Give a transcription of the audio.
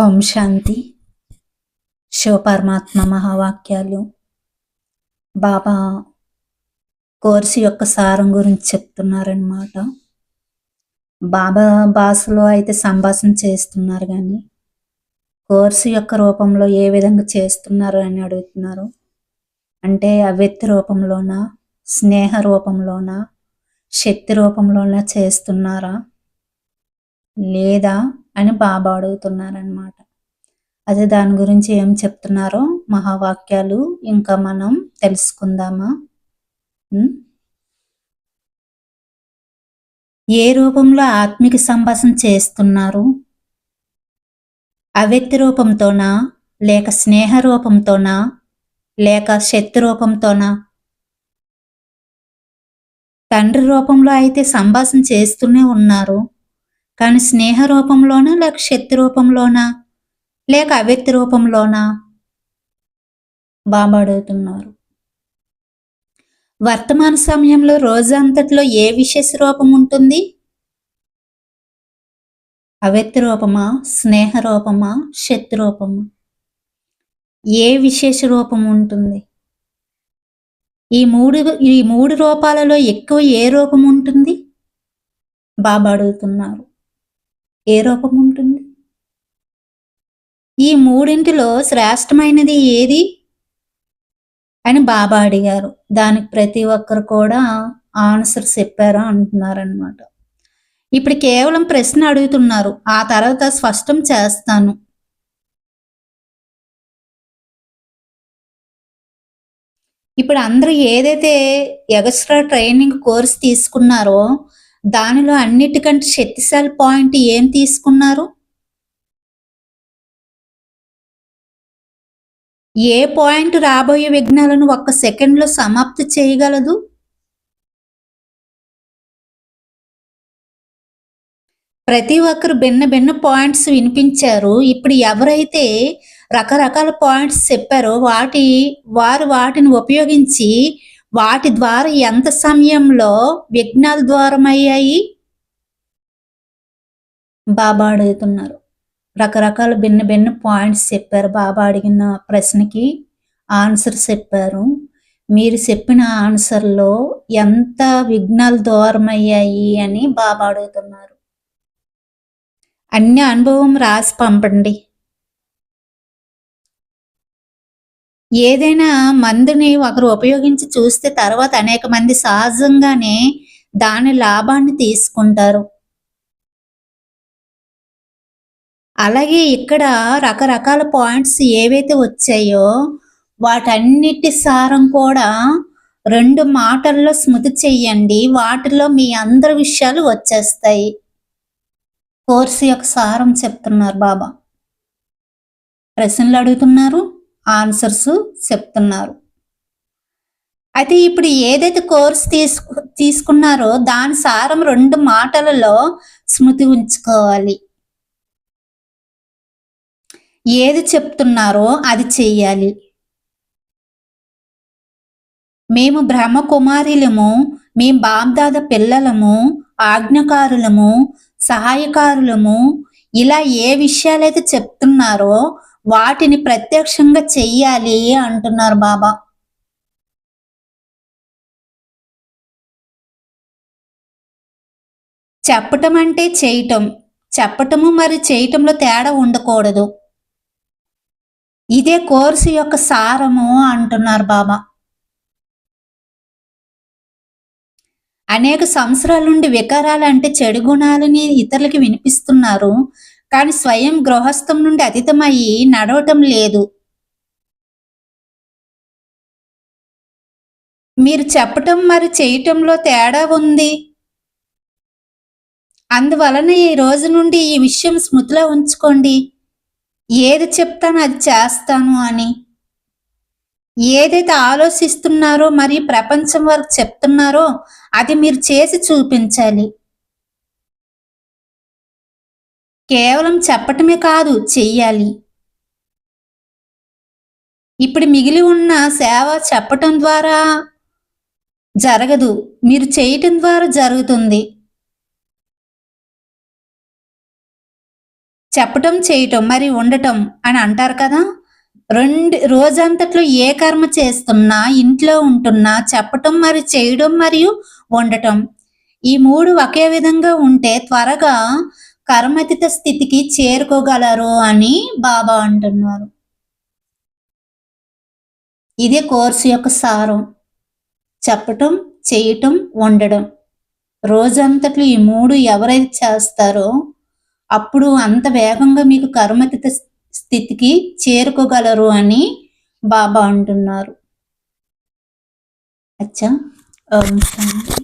ఓం శాంతి. శివపరమాత్మ మహావాక్యాలు. బాబా course యొక్క సారం గురించి చెప్తున్నారనమాట బాబా భాషలో అయితే సంభాషణ చేస్తున్నారు కానీ కోర్సు యొక్క రూపంలో ఏ విధంగా చేస్తున్నారు అని అడుగుతున్నారు. అంటే అవ్యక్తి రూపంలోనా స్నేహ రూపంలోనా శక్తి రూపంలోనా చేస్తున్నారా లేదా అని బాబా అడుగుతున్నారనమాట అదే దాని గురించి ఏం చెప్తున్నారో మహావాక్యాలు ఇంకా మనం తెలుసుకుందామా? ఏ రూపంలో ఆత్మిక సంభాషణ చేస్తున్నారు? అవ్యక్తి రూపంతోనా? లేక స్నేహ రూపంతోనా? లేక శక్తి రూపంతోనా? తండ్రి రూపంలో అయితే సంభాషణ చేస్తూనే ఉన్నారు. కానీ స్నేహ రూపంలోనా లేక శక్తి రూపంలోనా లేక అవ్యక్తి రూపంలోనా? బాబా అడుగుతున్నారు. వర్తమాన సమయంలో రోజంతట్లో ఏ విశేష రూపం ఉంటుంది? అవ్యక్తి రూపమా? స్నేహ రూపమా? శక్తి రూపమా? ఏ విశేష రూపం ఉంటుంది? ఈ మూడు ఈ మూడు రూపాలలో ఎక్కువ ఏ రూపం ఉంటుంది? బాబా అడుగుతున్నారు. ఏ రూపం ఉంటుంది? ఈ మూడింటిలో శ్రేష్టమైనది ఏది? అని బాబా అడిగారు. దానికి ప్రతి ఒక్కరు కూడా ఆన్సర్ చెప్పారా అంటున్నారనమాట ఇప్పుడు కేవలం ప్రశ్న అడుగుతున్నారు. ఆ తర్వాత స్పష్టం చేస్తాను. ఇప్పుడు అందరూ ఏదైతే ఎక్స్ట్రా ట్రైనింగ్ కోర్స్ తీసుకున్నారో దానిలో అన్నిటికంటే శక్తిశాలి పాయింట్ ఏం తీసుకున్నారు? ఏ పాయింట్ రాబోయే విఘ్నాలను ఒక్క సెకండ్లో సమాప్తి చేయగలదు? ప్రతి ఒక్కరు భిన్న భిన్న పాయింట్స్ వినిపించారు. ఇప్పుడు ఎవరైతే రకరకాల పాయింట్స్ చెప్పారో వాటి వారు వాటిని ఉపయోగించి వాటి ద్వారా ఎంత సమయంలో విఘ్నాలు ద్వారమయ్యాయి? బాబా అడుగుతున్నారు. రకరకాల భిన్న భిన్న పాయింట్స్ చెప్పారు బాబా అడిగిన ప్రశ్నకి. ఆన్సర్ చెప్పారు. మీరు చెప్పిన ఆన్సర్లో ఎంత విఘ్నాలు దూరమయ్యాయి అని బాబా అడుగుతున్నారు. అన్ని అనుభవం రాసి పంపండి. ఏదైనా మందుని ఒకరు ఉపయోగించి చూస్తే తర్వాత అనేక మంది సహజంగానే దాని లాభాన్ని తీసుకుంటారు. అలాగే ఇక్కడ రకరకాల పాయింట్స్ ఏవైతే వచ్చాయో వాటన్నిటి సారం కూడా రెండు మాటల్లో స్మృతి చెయ్యండి. వాటిలో మీ అందరి విషయాలు వచ్చేస్తాయి. కోర్సు యొక్క సారం చెప్తున్నారు బాబా. ప్రశ్నలు అడుగుతున్నారు? ఆన్సర్స్ చెప్తున్నారు. అయితే ఇప్పుడు ఏదైతే కోర్స్ తీసుకు తీసుకున్నారో దాని సారం రెండు మాటలలో స్మృతి ఉంచుకోవాలి. ఏది చెప్తున్నారో అది చెయ్యాలి. మేము బ్రహ్మకుమారిలము మేము బాబ్దాద పిల్లలము ఆజ్ఞకారులము సహాయకారులము ఇలా ఏ విషయాలైతే చెప్తున్నారో వాటిని ప్రత్యక్షంగా చెయ్యాలి అంటున్నారు బాబా. చెప్పటం అంటే చేయటం. చెప్పటము మరి చేయటంలో తేడా ఉండకూడదు. ఇదే కోర్సు యొక్క సారము అంటున్నారు బాబా. అనేక సంవత్సరాల నుండి వికారాలు అంటే చెడు గుణాలని ఇతరులకి వినిపిస్తున్నారు. కానీ స్వయం గృహస్థం నుండి అతీతమయ్యి నడవటం లేదు. మీరు చెప్పటం మరి చేయటంలో తేడా ఉంది. అందువలన ఈ రోజు నుండి ఈ విషయం స్మృతిలో ఉంచుకోండి. ఏది చెప్తాను అది చేస్తాను అని. ఏదైతే ఆలోచిస్తున్నారో మరి ప్రపంచం వరకు చెప్తున్నారో అది మీరు చేసి చూపించాలి. కేవలం చెప్పటమే కాదు చెయ్యాలి. ఇప్పుడు మిగిలి ఉన్న సేవ చెప్పటం ద్వారా జరగదు. మీరు చేయటం ద్వారా జరుగుతుంది. చెప్పటం చేయటం మరి ఉండటం అని అంటారు కదా? రెండు రోజంతట్లో ఏ కర్మ చేస్తున్నా ఇంట్లో ఉంటున్నా చెప్పటం మరి చేయడం మరియు ఉండటం. ఈ మూడు ఒకే విధంగా ఉంటే త్వరగా కర్మతిత స్థితికి చేరుకోగలరు అని బాబా అంటున్నారు. ఇదే కోర్సు యొక్క సారం. చెప్పటం చేయటం ఉండడం రోజంతట్లో ఈ మూడు ఎవరైతే చేస్తారో అప్పుడు అంత వేగంగా మీకు కర్మతిత స్థితికి చేరుకోగలరు అని బాబా అంటున్నారు. అచ్చా. ఓం శాంతి